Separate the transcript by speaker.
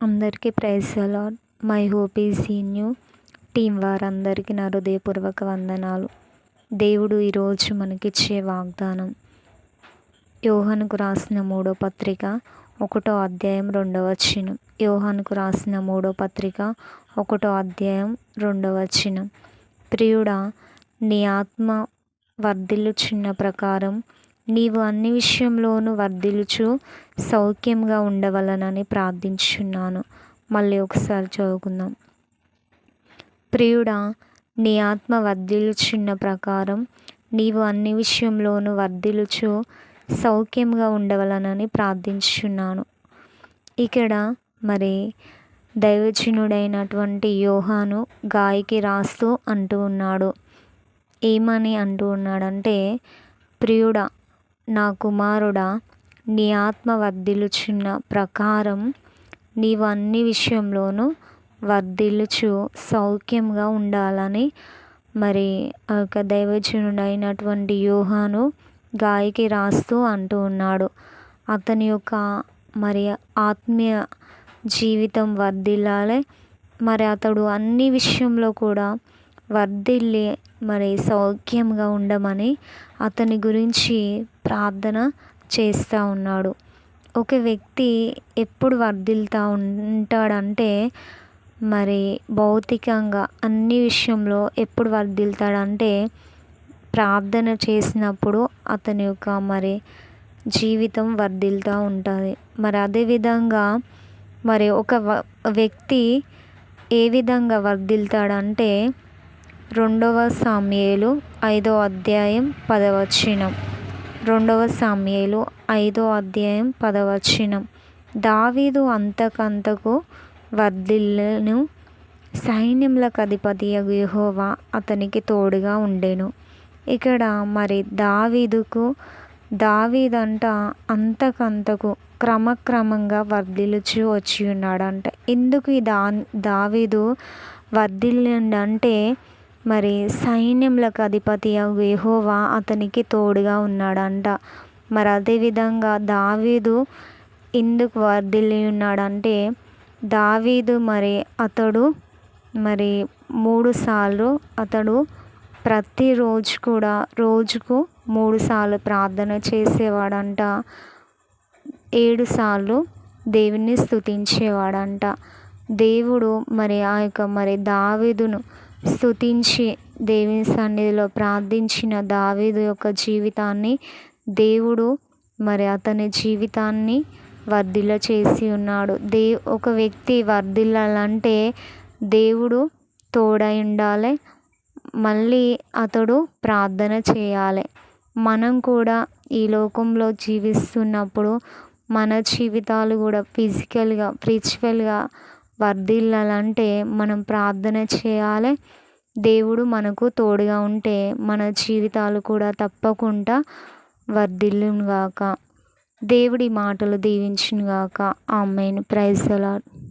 Speaker 1: అందరికీ prize allotted my hope is in team వారందరికీ నా హృదయపూర్వక వందనాలు. దేవుడు ఈరోజు మనకిచ్చే వాగ్దానం. యోహన్కు రాసిన మూడో పత్రిక ఒకటో అధ్యాయం రెండవ వచనం. యోహానుకు రాసిన మూడో పత్రిక ఒకటో అధ్యాయం రెండవ వచనం. ప్రియుడా నీ ఆత్మ వర్ధిల్లుచున్న ప్రకారం నీవు అన్ని విషయంలోనూ వర్ధిల్లుచు సౌఖ్యంగా ఉండవలనని ప్రార్థించున్నాను మళ్ళీ ఒకసారి చదువుకుందాం. ప్రియుడా నీ ఆత్మ వర్ధిల్లుచున్న ప్రకారం నీవు అన్ని విషయంలోనూ వర్ధిల్లుచు సౌఖ్యంగా ఉండవలనని ప్రార్థించున్నాను ఇక్కడ మరి దైవజనుడైనటువంటి యోహాను గాయకి రాస్తూ అంటూ ఉన్నాడు. ఏమని అంటూ ఉన్నాడంటే ప్రియుడా నా కుమారుడా నీ ఆత్మ వర్ధిల్లుచున్న ప్రకారం నీవు అన్ని విషయంలోనూ వర్ధిల్లుచు సౌఖ్యంగా ఉండాలని మరి ఆ యొక్క దైవజనుడైనటువంటి యూహాను గాయకి రాస్తూ అంటూ ఉన్నాడు. అతని యొక్క మరి ఆత్మీయ జీవితం వర్ధిల్లాలి. మరి అతడు అన్ని విషయంలో కూడా వర్ధిల్లి మరి సౌఖ్యంగా ఉండమని అతని గురించి ప్రార్థన చేస్తూ ఉన్నాడు. ఒక వ్యక్తి ఎప్పుడు వర్ధిల్తూ ఉంటాడంటే మరి భౌతికంగా అన్ని విషయంలో ఎప్పుడు వర్ధిల్తాడంటే ప్రార్థన చేసినప్పుడు అతని యొక్క మరి జీవితం వర్ధిల్తూ ఉంటుంది. మరి అదేవిధంగా మరి ఒక వ్యక్తి ఏ విధంగా వర్ధిల్తాడంటే రెండవ సామ్యేలు ఐదో అధ్యాయం పదవచనం. రెండవ సామ్యేలు ఐదో అధ్యాయం పదవచనం. దావీదు అంతకంతకు వర్ధిల్లను. సైన్యములకు అధిపతి యహోవా అతనికి తోడుగా ఉండేను. ఇక్కడ మరి దావీదుకు దావీదంట అంతకంతకు క్రమక్రమంగా వర్ధిల్చి వచ్చి ఉన్నాడంట ఎందుకు ఈ దా దావీదు వర్ధిల్లంటే మరి సైన్యములకు అధిపతి యహోవా అతనికి తోడుగా ఉన్నాడంట. మరి అదేవిధంగా దావీదు ఎందుకు వర్ధిల్లి ఉన్నాడంటే దావీదు మరి అతడు మరి మూడు సార్లు అతడు ప్రతిరోజు కూడా రోజుకు మూడు సార్లు ప్రార్థన చేసేవాడంట. ఏడు సార్లు దేవుణ్ణి స్థుతించేవాడంట దేవుడు మరి ఆ యొక్క మరి దావీదును స్థుతించి దేవుని సన్నిధిలో ప్రార్థించిన దావీదు యొక్క జీవితాన్ని దేవుడు మరి అతని జీవితాన్ని వర్ధిల్ల చేసి ఉన్నాడు. దే ఒక వ్యక్తి వర్ధిల్లాలంటే దేవుడు తోడై ఉండాలి. మళ్ళీ అతడు ప్రార్థన చేయాలి. మనం కూడా ఈ లోకంలో జీవిస్తున్నప్పుడు మన జీవితాలు కూడా ఫిజికల్గా స్పిరిచువల్గా వర్ధిల్లాలంటే మనం ప్రార్థన చేయాలి. దేవుడు మనకు తోడుగా ఉంటే మన జీవితాలు కూడా తప్పకుండా వర్ధిల్లునుగాక. దేవుడి మాటలు దీవించునుగాక. ఆమెను. ప్రైజ్ అలాడ్